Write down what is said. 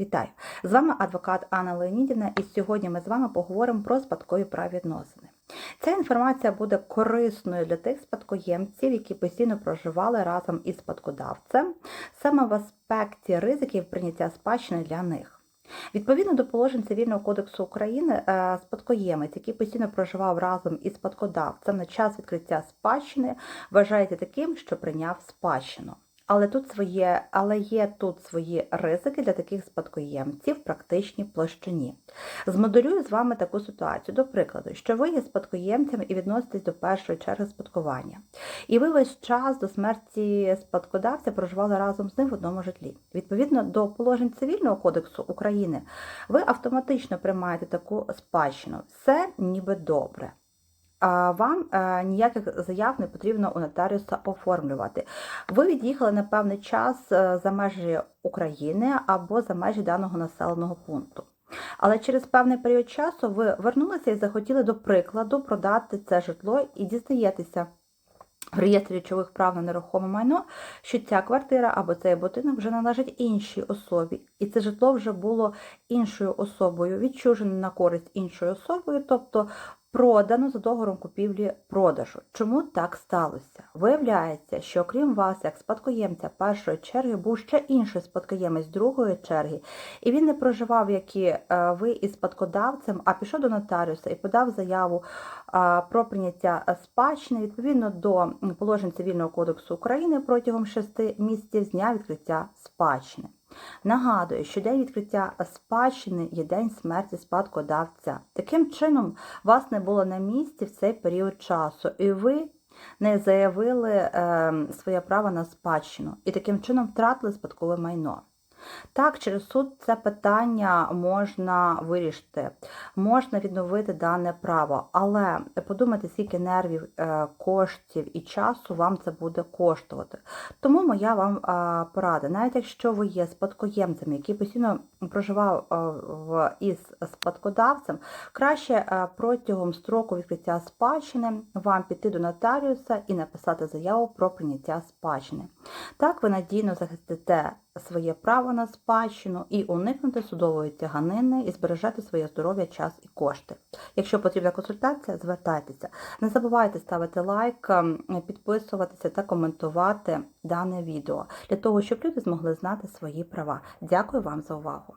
Вітаю! З вами адвокат Анна Леонідівна, і сьогодні ми з вами поговоримо про спадкові правовідносини. Ця інформація буде корисною для тих спадкоємців, які постійно проживали разом із спадкодавцем, саме в аспекті ризиків прийняття спадщини для них. Відповідно до положень Цивільного кодексу України, е, спадкоємець, який постійно проживав разом із спадкодавцем на час відкриття спадщини, вважається таким, що прийняв спадщину. Але тут своє, але є тут свої ризики для таких спадкоємців в практичній площині. Змоделюю з вами таку ситуацію. До прикладу, що ви є спадкоємцями і відноситесь до першої черги спадкування. І ви весь час до смерті спадкодавця проживали разом з ним в одному житлі. Відповідно до положень Цивільного кодексу України, ви автоматично приймаєте таку спадщину. Все ніби добре. Вам е, ніяких заяв не потрібно у нотаріуса оформлювати. Ви від'їхали на певний час е, за межі України або за межі даного населеного пункту. Але через певний період часу ви вернулися і захотіли, до прикладу, продати це житло і дізнаєтеся в реєстрі речових прав на нерухоме майно, що ця квартира або цей будинок вже належить іншій особі, і це житло вже було іншою особою відчужено на користь іншою особою, тобто продано за договором купівлі-продажу. Чому так сталося? Виявляється, що окрім вас, як спадкоємця першої черги, був ще інший спадкоємець другої черги, і він не проживав, як і е, ви із спадкодавцем, а пішов до нотаріуса і подав заяву е, про прийняття спадщини відповідно до положень Цивільного кодексу України протягом 6 місяців з дня відкриття спадщини. Нагадую, що день відкриття спадщини є день смерті спадкодавця. Таким чином, вас не було на місці в цей період часу, і ви не заявили е, своє право на спадщину, і таким чином втратили спадкове майно. Так, через суд це питання можна вирішити, можна відновити дане право, але подумайте, скільки нервів, е, коштів і часу вам це буде коштувати. Тому моя вам порада, навіть якщо ви є спадкоємцем, який постійно проживав із спадкодавцем, краще е, протягом строку відкриття спадщини вам піти до нотаріуса і написати заяву про прийняття спадщини. Так ви надійно захистите своє право на спадщину і уникнути судової тяганини і збережете своє здоров'я, час і кошти. Якщо потрібна консультація, звертайтеся. Не забувайте ставити лайк, ем, підписуватися та коментувати дане відео для того, щоб люди змогли знати свої права. Дякую вам за увагу!